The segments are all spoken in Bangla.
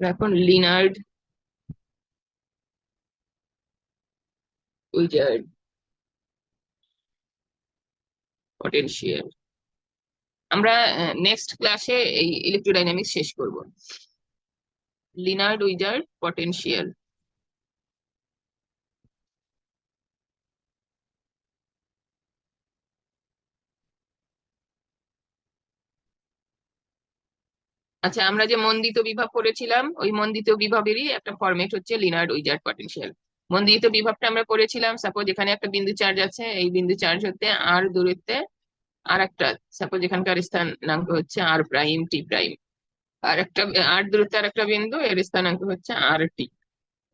এখন লিনার্ড উইজার্ড পটেনশিয়াল। আমরা নেক্সট ক্লাসে এই ইলেকট্রোডাইনামিক্স শেষ করব। Lienard Wiechert potential. আচ্ছা আমরা যে মন্দিত বিভব করেছিলাম, ওই মন্দিত বিভবেরই একটা ফরম্যাট হচ্ছে লিনার্ড উইজার্ড পটেনশিয়াল মন্দিত বিভবটা আমরা করেছিলাম সাপোজ এখানে একটা বিন্দু চার্জ আছে, এই বিন্দু চার্জ হতে আর দূরত্বে আর একটা সাপোজ এখানকার স্থানাঙ্ক হচ্ছে আর প্রাইম টি প্রাইম আর একটা আর দূরত্বে আর একটা বিন্দু, এর স্থানাঙ্ক হচ্ছে আর টি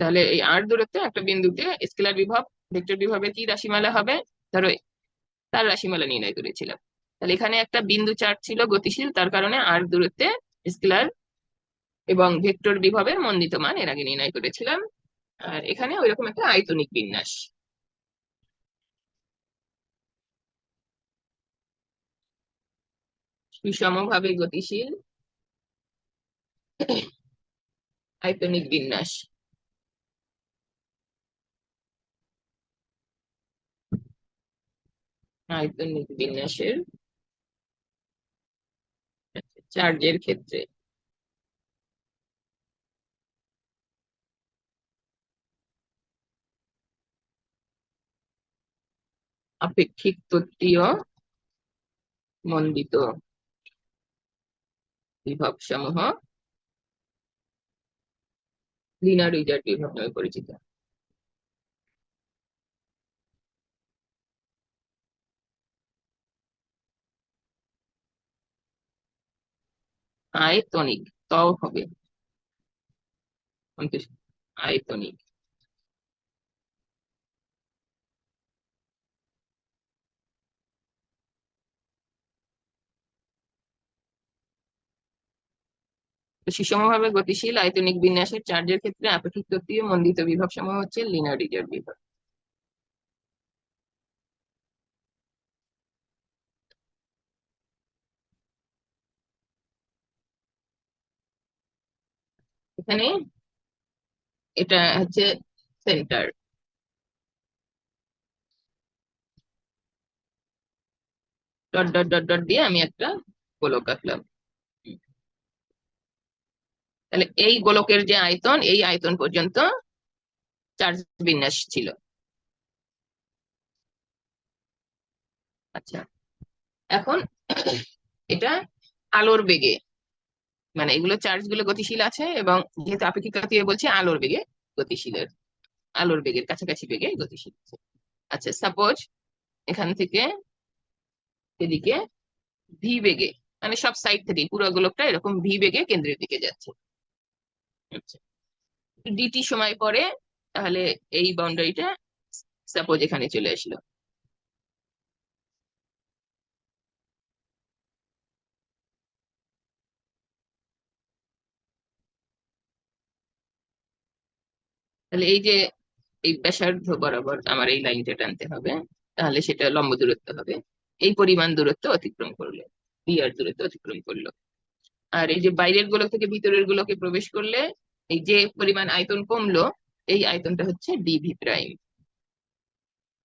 তাহলে এই আর দূরত্বে একটা বিন্দুতে স্কেলার বিভব ভেক্টর বিভবের কি রাশিমালা হবে? ধরো, তার রাশিমালা নির্ণয় করেছিলাম। তাহলে এখানে একটা বিন্দু চার্জ ছিল গতিশীল, তার কারণে আর দূরত্বে স্কেলার এবং ভেক্টর বিভবের মন্দিত মান, এর আগে নির্ণয় করেছিলাম। আর এখানে ওইরকম একটা আয়তনিক বিন্যাস। সুষমভাবে গতিশীল আয়তনিক বিন্যাস। আয়তনিক বিন্যাসের চার্জের ক্ষেত্রে। আপেক্ষিক তত্ত্বীয় মন্ডিত বিভব সমূহ লিনার উইজার্ড বিভব নামে পরিচিত। আয়তনিক, তও হবে। আয়তনিক। সুষমভাবে গতিশীল আয়তনিক বিন্যাসের চার্জের ক্ষেত্রে আপেক্ষিক তত্ত্বীয় মন্দিত বিভব সমূহ হচ্ছে লিনার রিজার্ভ বিভব। এখানে এটা হচ্ছে centre dot dot dot dot দিয়ে আমি একটা গোলক আঁকলাম। তাহলে এই গোলকের যে আয়তন, এই আয়তন পর্যন্ত চার্জ বিন্যাস ছিল। আচ্ছা এখন এটা আলোর বেগে মানে এগুলো চার্জগুলো গতিশীল আছে এবং যেহেতু আপেক্ষিক তাত্ত্বিক বলছে আলোর বেগে গতিশীলের, আলোর বেগের কাছাকাছি বেগে গতিশীল আচ্ছা সাপোজ এখান থেকে এদিকে ভি বেগে মানে সব সাইড থেকে পুরো গোলকটা এরকম ভি বেগে কেন্দ্রের দিকে যাচ্ছে। আচ্ছা ডিটি সময় পরে তাহলে এই বাউন্ডারিটা সাপোজ এখানে চলে আসলো। তাহলে এই যে এই ব্যাসার্ধ বরাবর আমার এই লাইনটা টানতে হবে, তাহলে সেটা লম্ব দূরত্ব হবে। এই পরিমাণ দূরত্ব অতিক্রম করলে বিয়ার দূরত্ব অতিক্রম করল। আর এই যে বাইরের গোলক থেকে ভিতরের গোলকে প্রবেশ করলে এই যে পরিমাণ আয়তন কমলো, এই আয়তনটা হচ্ছে ডি ভি প্রাইম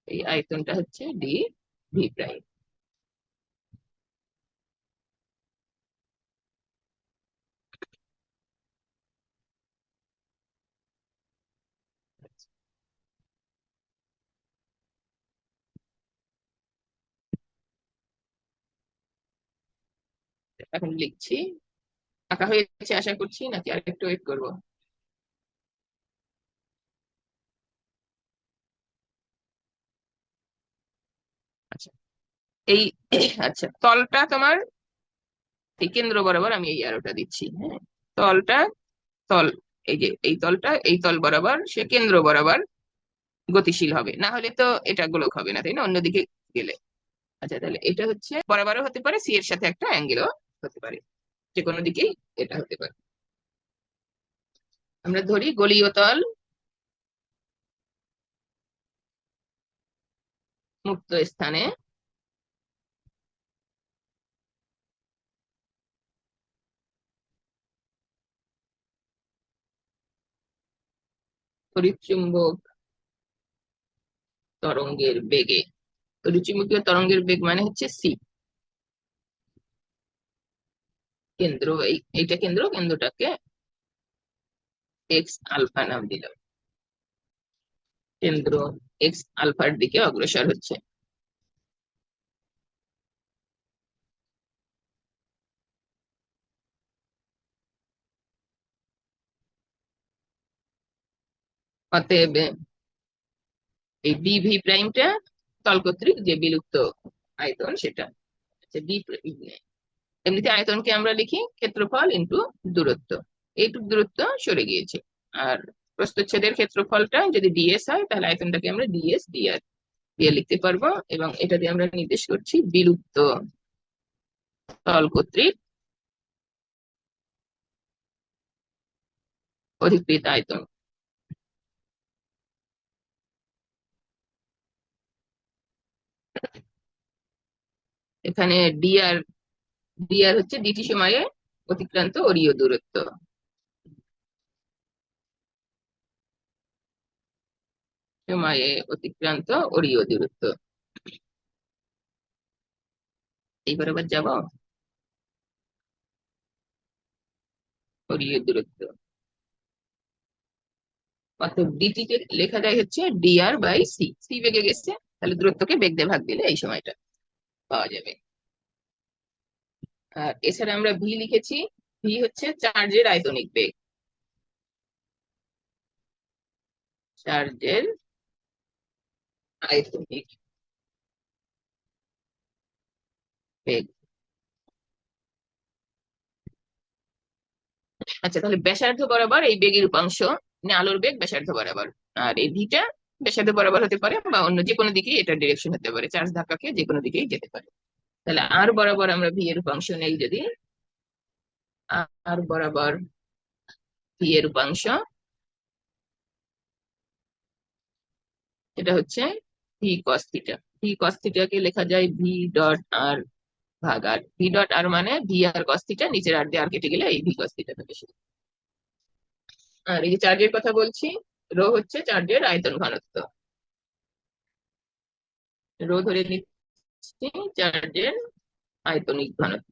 এই আয়তনটা হচ্ছে ডি ভি প্রাইম এখন লিখছি। আঁকা হয়েছে আশা করছি, নাকি আর একটু ওয়েট করব? আচ্ছা। এই আচ্ছা। তলটা তোমার এই কেন্দ্র বরাবর আমি এই আরোটা দিচ্ছি হ্যাঁ? তলটা, তল, এই যে এই তলটা, এই তল বরাবর, সে কেন্দ্র বরাবর গতিশীল হবে। না হলে তো এটা গোলক হবে না, তাই না? অন্যদিকে গেলে। আচ্ছা তাহলে এটা হচ্ছে বরাবরও হতে পারে সি এর সাথে একটা অ্যাঙ্গেলও হতে পারে। যে কোনো দিকেই এটা হতে পারে। আমরা ধরি গলীয় তল মুক্ত স্থানে তড়িৎচুম্বক তরঙ্গের বেগে। তড়িৎচুম্বকীয় তরঙ্গের বেগ মানে হচ্ছে সি কেন্দ্র এইটা কেন্দ্র কেন্দ্রটাকে এক্স আলফা নাম দিলাম কেন্দ্র এক্স আলফার দিকে অগ্রসর হচ্ছে। অতএব এই বি ভি প্রাইমটা তলকর্তৃক যে বিলুপ্ত আয়তন সেটা। আচ্ছা বি এমনিতে আয়তনকে আমরা লিখি ক্ষেত্রফল ইন্টু দূরত্ব। এইটুক দূরত্ব সরে গিয়েছে। আর প্রস্থচ্ছেদের ক্ষেত্রফলটা যদি ডিএস হয়, তাহলে আয়তনটাকে আমরা ডিএস ডিআর দিয়ে লিখতে পারব এবং এটা দিয়ে আমরা নির্দেশ করছি বিলুপ্ত তল কর্তৃক অধিকৃত আয়তন। এখানে ডিআর ডিআর হচ্ছে ডিটি সময়ে অতিক্রান্ত অরীয় দূরত্ব। সময়ে অতিক্রান্ত অরীয় দূরত্ব। এইবার আবার যাব। অরীয় দূরত্ব। অর্থাৎ ডিটি কে লেখা যায় হচ্ছে ডিআর বাই সি সি বেগে গেছে, তাহলে দূরত্বকে বেগ দিয়ে ভাগ দিলে এই সময়টা পাওয়া যাবে। আর এছাড়া আমরা ভি লিখেছি, ভি হচ্ছে চার্জের আয়তনিক বেগ। চার্জের আয়তনিক বেগ। আচ্ছা তাহলে ব্যাসার্ধ বরাবর এই বেগের উপাংশ মানে আলোর বেগ ব্যাসার্ধ বরাবর। আর এই ভিটা ব্যাসার্ধ বরাবর হতে পারে বা অন্য যে কোনো দিকে এটা ডিরেকশন হতে পারে, চার্জ ধাক্কাকে যে কোনো দিকেই যেতে পারে। তাহলে আর বরাবর আমরা ভি এর উপাংশ নেই যদি। আর বরাবর ভি এর উপাংশ এটা হচ্ছে V cos theta V cos থিটাকে লেখা যায় ভি ডট আর ভাগ আর ভি ডট আর মানে ভি আর কস থিটা নিচের আর দিয়ে আর কেটে গেলে এই ভি কস থিটা থাকে আর এই যে চার্জের কথা বলছি, রো হচ্ছে চার্জের আয়তন ঘনত্ব। রো ধরে নিচ্ছি চার্জের আয়তনিক ঘনত্ব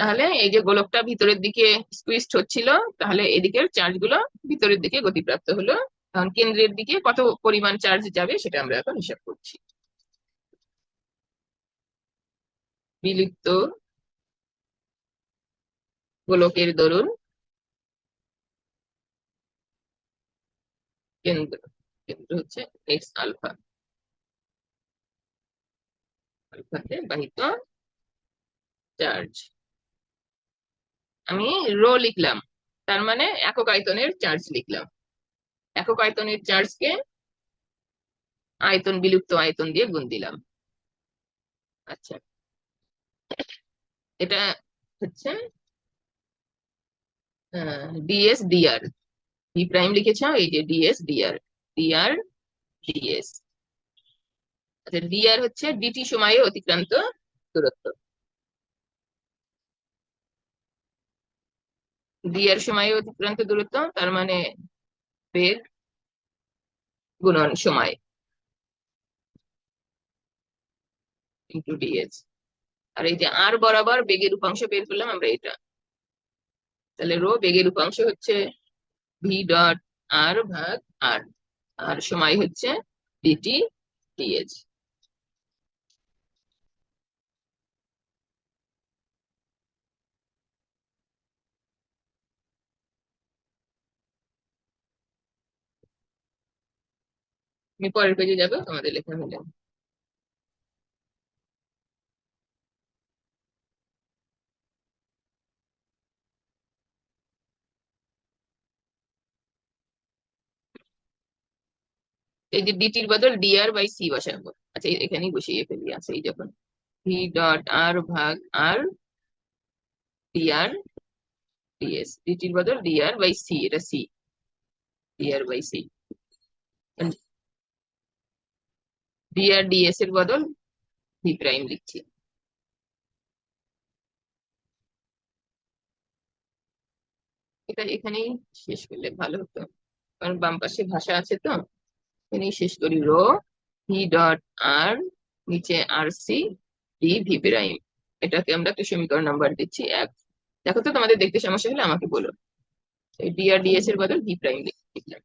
তাহলে এই যে গোলকটা ভিতরের দিকে স্কুইস্ট হচ্ছিল, তাহলে এদিকের চার্জগুলো ভিতরের দিকে গতিপ্রাপ্ত হলো। এখন কেন্দ্রের দিকে কত পরিমাণ চার্জ যাবে সেটা আমরা এখন হিসাব করছি। বিলুপ্ত গোলকের দরুন কেন্দ্র কেন্দ্র হচ্ছে এক্স আলফা আলফাতে বাহিত চার্জ আমি রো লিখলাম, তার মানে একক আয়তনের চার্জ লিখলাম। একক আয়তনের চার্জকে আয়তন বিলুপ্ত আয়তন দিয়ে গুণ দিলাম। আচ্ছা এটা হচ্ছে ডিএস ডিআর ভি প্রাইম লিখেছ, এই যে ডিএস ডিআর ডিআর ডিএস আচ্ছা ডিআর হচ্ছে ডিটি সময়ে অতিক্রান্ত দূরত্ব। ডিআর সময়ে অতিক্রান্ত দূরত্ব, তার মানে বেগ গুণন সময় ইন্টু ডিএস আর এই যে আর বরাবর বেগের উপাংশ বের করলাম আমরা এটা। তাহলে রো বেগের উপাংশ হচ্ছে ভি ডট আর ভাগ আর আর সময় হচ্ছে ডিটি ডিএচ আমি পরের পেজে যাব, তোমাদের লেখা হলে এই যে ডিটির বদল ডিআর বাই সি বসাবো আচ্ছা এখানেই বসিয়ে ফেলি। আছে এই যখন ভি ডট আর ভাগ আর ডিএস ডিটির বদল বাই সি এটা সি বাই সি ডিএস এর বদল ভি প্রাইম লিখছি। এটা এখানেই শেষ করলে ভালো হতো। কারণ বাম পাশে ভাষা আছে তো। এখানেই শেষ করি। রো, ভি ডট আর, নিচে R C, D, V prime. এটাকে আমরা একটা সমীকরণ নাম্বার দিচ্ছি, এক। দেখো তো, তোমাদের দেখতে সমস্যা হলে আমাকে বলো। ডি আর ডিএস এর বদল ভি প্রাইম লিখলাম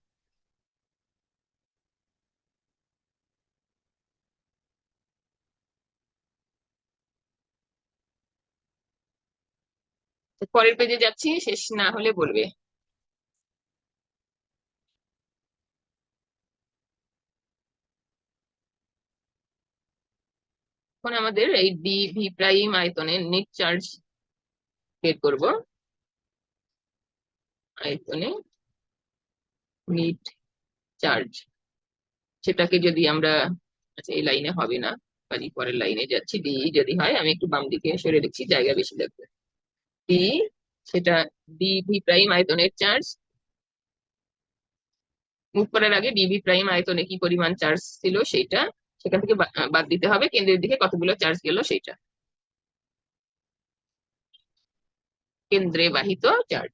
পরের পেজে যাচ্ছি, শেষ না হলে বলবে। এখন আমাদের এই ডি ভি প্রাইম আয়তনের নেট চার্জ বের করব। আয়তনে নিট চার্জ সেটাকে যদি আমরা আচ্ছা এই লাইনে হবে না কাজী পরের লাইনে যাচ্ছি। ডি যদি হয়, আমি একটু বাম দিকে সরে দেখছি, জায়গা বেশি লাগবে। ডি সেটা ডি ভি প্রাইম আয়তনের চার্জ মুভ করার আগে ডিভি প্রাইম আয়তনে কি পরিমাণ চার্জ ছিল, সেটা সেখান থেকে বাদ দিতে হবে। কেন্দ্রের দিকে কতগুলো চার্জ গেল সেটা কেন্দ্রে বাহিত চার্জ।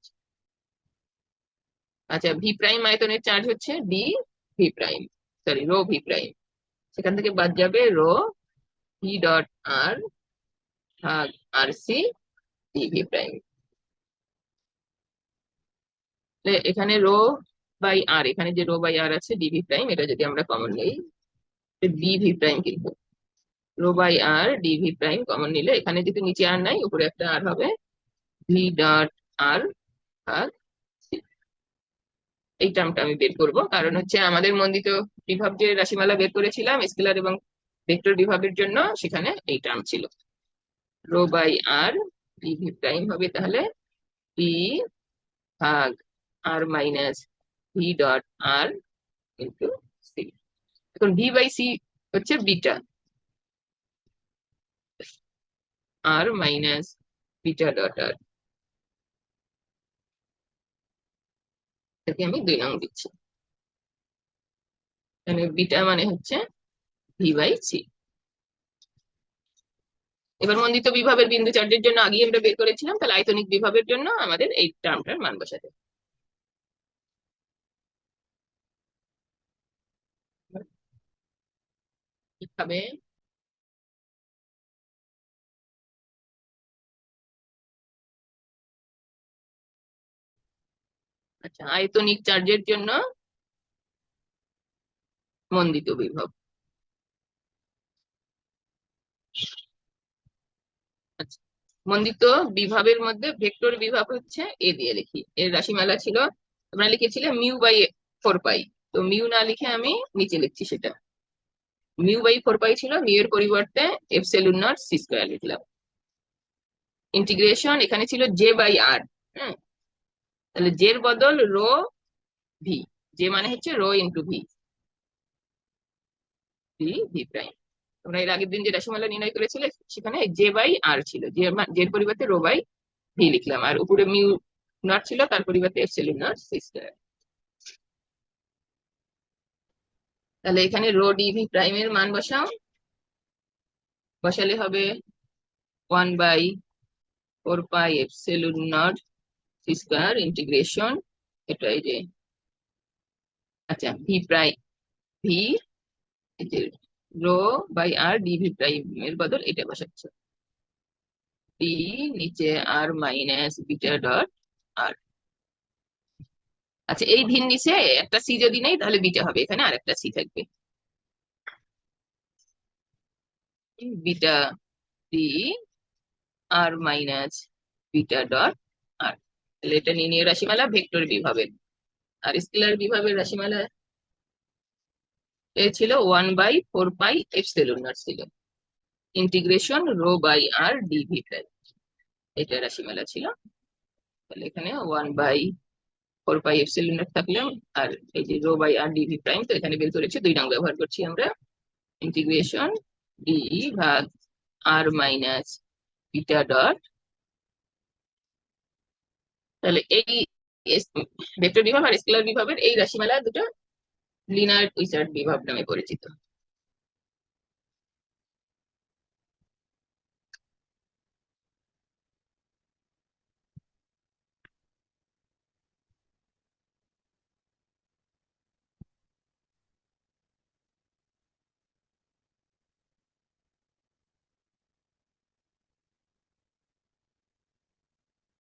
আচ্ছা ভি প্রাইম আয়তনের চার্জ হচ্ছে D V prime sorry rho V prime সেখান থেকে বাদ যাবে রো ভি ডট আর ভাগ R C D V prime এখানে রো বাই আর এখানে যে রো বাই আর আছে ডিভি প্রাইম এটা যদি আমরা কমন নিই ডিভি প্রাইম কিন্তু rho by R DV prime common নিলে এখানে যদি নিচে আর নাই, উপরে একটা আর হবে। ভি ডট আর ভাগ এই টার্মটা আমি বের করব, কারণ হচ্ছে আমাদের মন্দিত বিভাব যে রাশিমালা বের করেছিলাম স্কেলার এবং ভেক্টর বিভাগের জন্য সেখানে এই টার্ম ছিল। Rho by R DV prime হবে তাহলে পি ভাগ R minus V dot R into এখন ভি বাই সি হচ্ছে beta R minus beta dot R আমি দুই নং দিচ্ছি। এখানে বিটা মানে হচ্ছে ভি বাই সি এবার মন্দিত বিভাবের বিন্দু চার্জের জন্য আগে আমরা বের করেছিলাম, তাহলে আয়তনিক বিভাবের জন্য আমাদের এই টার্মটার মান বসাতে কীভাবে আচ্ছা আয়তনিক চার্জের জন্য মন্দিত বিভব। আচ্ছা মন্দিত বিভাবের মধ্যে ভেক্টর বিভাব হচ্ছে এ দিয়ে লিখি, এর রাশিমালা ছিল, আমরা লিখেছিলাম মিউ বাই ফোর পাই, তো মিউ না লিখে আমি নিচে লিখছি সেটা। মিউ বাই ফোর পাই ছিল মিউ এর পরিবর্তে এফসেলুন নট সি স্কোয়ার লিখলাম। ইন্টিগ্রেশন এখানে ছিল জে বাই আর তাহলে জের বদল রো ভি, জে মানে হচ্ছে rho into V. V V prime. তোমরা এর আগের দিন যে রাশিমালা নির্ণয় করেছিলে, সেখানে জে বাই আর ছিল, জে জের পরিবর্তে রো বাই ভি লিখলাম। আর উপরে মিউ নট ছিল, তার পরিবর্তে এফসেলুন নট সি স্কোয়ার। তাহলে এখানে রো ডিভি প্রাইমের মান বসাও। বসালে হবে one by four pi epsilon nought square integration. এটা এই যে আচ্ছা V prime V rho by R DV prime এর বদল এটা বসাচ্ছে। ডি নিচে R minus beta dot R. আচ্ছা এই ভিন নিচে একটা সি যদি নেই, তাহলে বিটা হবে। এখানে আর একটা সি থাকবে beta C R minus beta dot R তাহলে এটা নিয়ে রাশিমালা ভেক্টর বিভাবের। আর স্কেলার বিভাবের রাশিমালা এ ছিল one by four pi epsilon nought ছিল। Integration rho by R DV এটা রাশিমালা ছিল। তাহলে এখানে one by four pi epsilon nought থাকলে আর এই যে rho by R DV prime, তো এখানে বের করেছি, দুই নং ব্যবহার করছি আমরা। ইন্টিগ্রেশন ডি ভাগ আর মাইনাস বিটা ডট তাহলে এই ভেক্টর বিভাগ আর স্কেলার বিভাগের এই রাশিমালা দুটো লিনার উইচার্ড বিভাগ নামে পরিচিত।